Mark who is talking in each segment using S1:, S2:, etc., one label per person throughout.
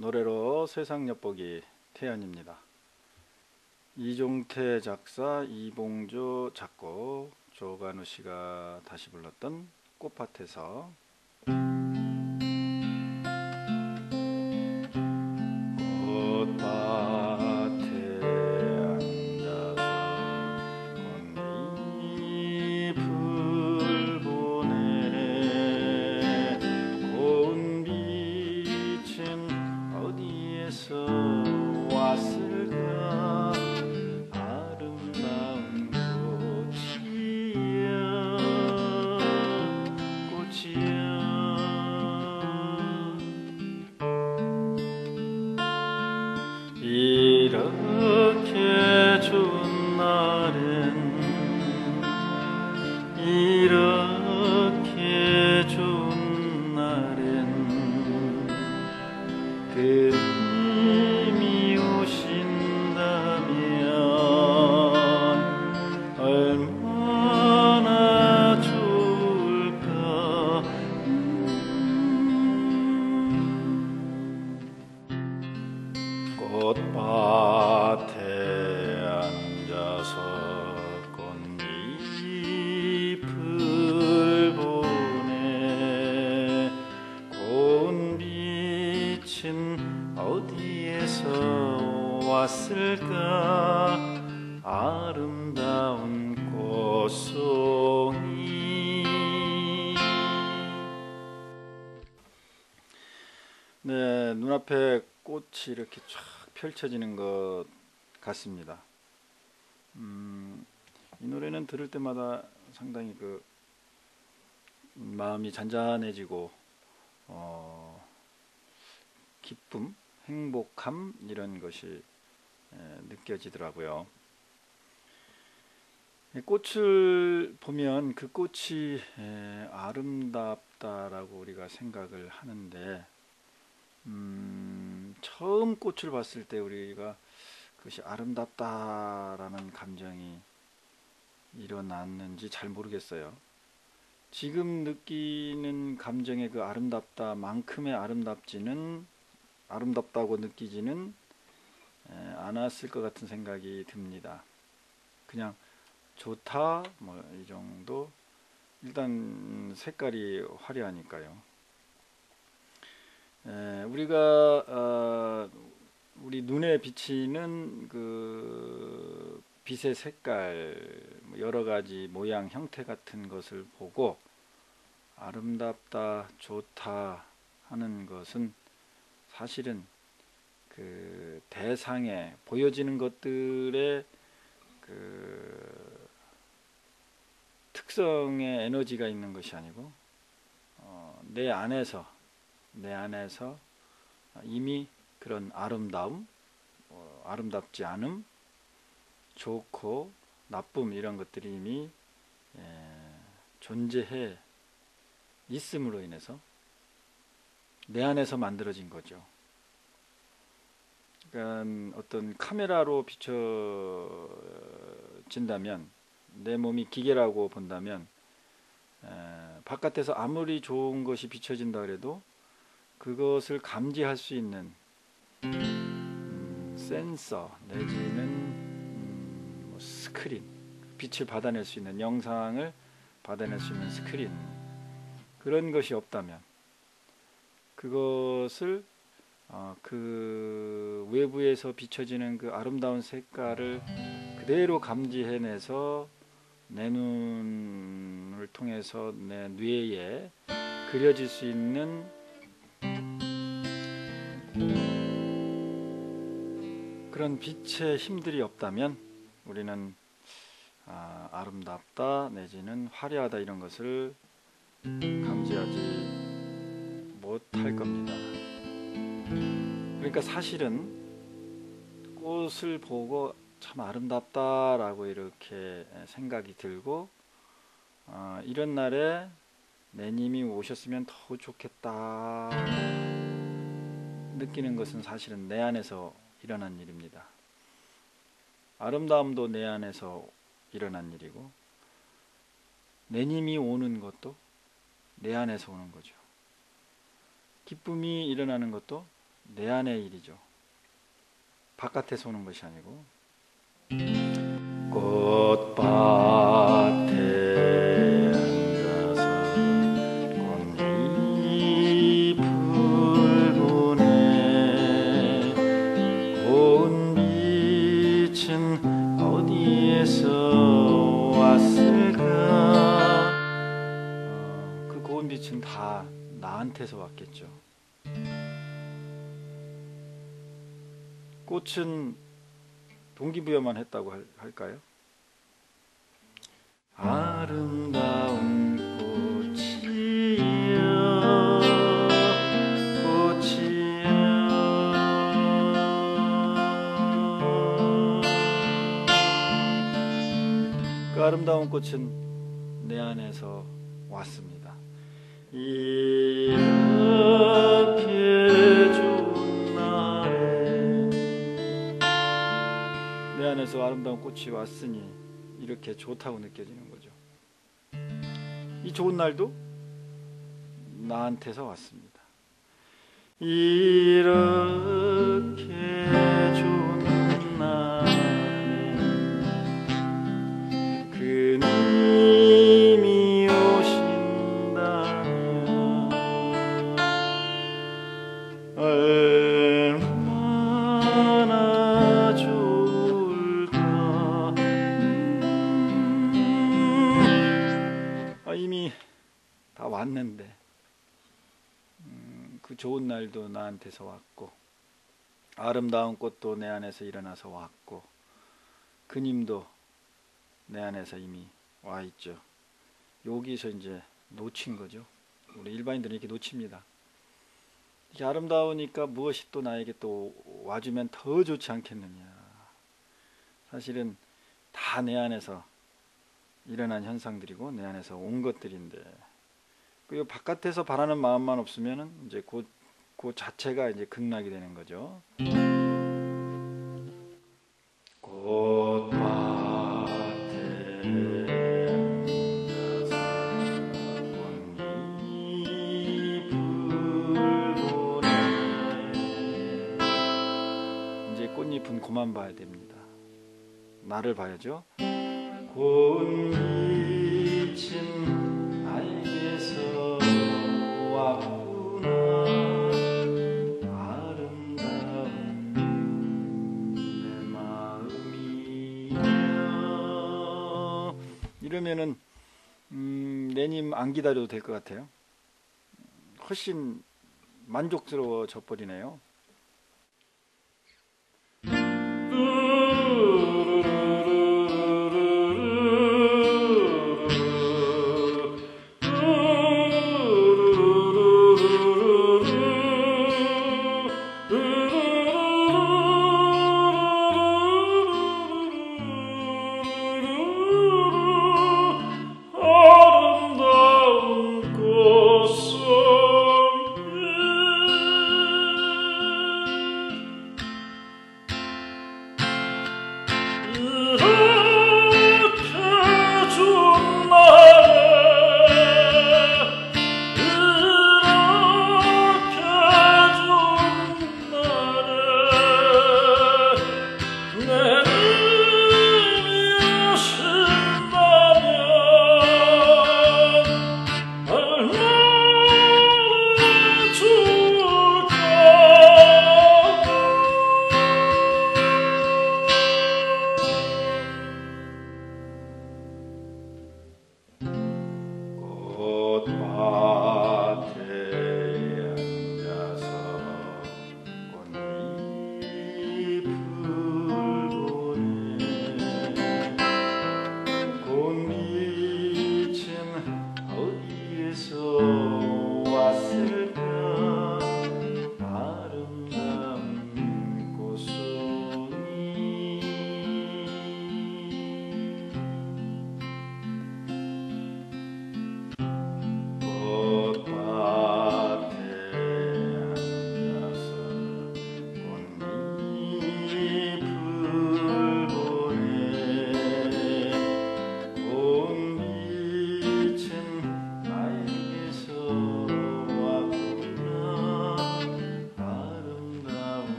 S1: 노래로 세상 엿보기 태연입니다. 이종태 작사, 이봉조 작곡, 조간우 씨가 다시 불렀던 꽃밭에서 네, 눈앞에 꽃이 이렇게 쫙 펼쳐지는 것 같습니다. 음, 이 노래는 들을 때마다 상당히 그 마음이 잔잔해지고 어, 기쁨, 행복함 이런 것이 에, 느껴지더라고요. 이 꽃을 보면 그 꽃이 에, 아름답다라고 우리가 생각을 하는데 음, 처음 꽃을 봤을 때 우리가 그것이 아름답다라는 감정이 일어났는지 잘 모르겠어요. 지금 느끼는 감정의 그 아름답다만큼의 아름답지는 아름답다고 느끼지는 에, 않았을 것 같은 생각이 듭니다. 그냥 좋다 뭐 이 정도 일단 색깔이 화려하니까요. 에, 우리가 어, 우리 눈에 비치는 그 빛의 색깔 뭐 여러 가지 모양 형태 같은 것을 보고 아름답다 좋다 하는 것은 사실은 그 대상에 보여지는 것들의 그 특성의 에너지가 있는 것이 아니고 어, 내 안에서 내 안에서 이미 그런 아름다움, 어, 아름답지 않음, 좋고 나쁨 이런 것들이 이미 에, 존재해 있음으로 인해서 내 안에서 만들어진 거죠. 그러니까 어떤 카메라로 비춰진다면 내 몸이 기계라고 본다면 에, 바깥에서 아무리 좋은 것이 비춰진다 그래도 그것을 감지할 수 있는 음, 센서 내지는 음, 뭐 스크린 빛을 받아낼 수 있는 영상을 받아낼 수 있는 스크린 그런 것이 없다면 그것을 어, 그 외부에서 비춰지는 그 아름다운 색깔을 그대로 감지해내서 내 눈을 통해서 내 뇌에 그려질 수 있는 그런 빛의 힘들이 없다면 우리는 아, 름답다 내지는 화려하다 이런 것을 감지하지 못할 겁니다. 그러니까 사실은 꽃을 보고 참 아름답다라고 이렇게 생각이 들고 어, 이런 날에 내님이 오셨으면 더 좋겠다 느끼는 것은 사실은 내 안에서 일어난 일입니다. 아름다움도 내 안에서 일어난 일이고 내님이 오는 것도 내 안에서 오는 거죠. 기쁨이 일어나는 것도 내 안의 일이죠. 바깥에서 오는 것이 아니고 꽃밭 고운 빛은 다 나한테서 왔겠죠 꽃은 동기부여만 했다고 할, 할까요? 아름다운 그 아름다운 꽃은 내 안에서 왔습니다. 이렇게 아름다운 꽃이 왔으니 이렇게 좋다고 느껴지는 거죠. 이 좋은 날도 나한테서 왔습니다. 이렇게 좋은 음, 아, 이미 다 왔는데 음, 그 좋은 날도 나한테서 왔고 아름다운 꽃도 내 안에서 일어나서 왔고 그님도 내 안에서 이미 와 있죠. 여기서 이제 놓친 거죠. 우리 일반인들은 이렇게 놓칩니다. 이게 아름다우니까 무엇이 또 나에게 또 와주면 더 좋지 않겠느냐. 사실은 다 내 안에서 일어난 현상들이고 내 안에서 온 것들인데 그 바깥에서 바라는 마음만 없으면은 이제 그, 그 자체가 이제 극락이 되는 거죠. 나를 봐야죠. 이러면은 음, 내님 안 기다려도 될 것 같아요. 훨씬 만족스러워져 버리네요.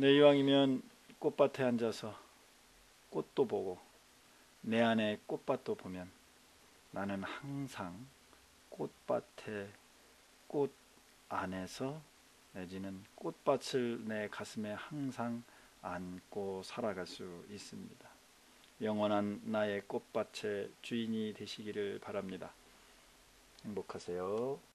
S1: 내 이왕이면 꽃밭에 앉아서 꽃도 보고 내 안에 꽃밭도 보면 나는 항상 꽃밭에 꽃 안에서 내지는 꽃밭을 내 가슴에 항상 안고 살아갈 수 있습니다. 영원한 나의 꽃밭의 주인이 되시기를 바랍니다. 행복하세요.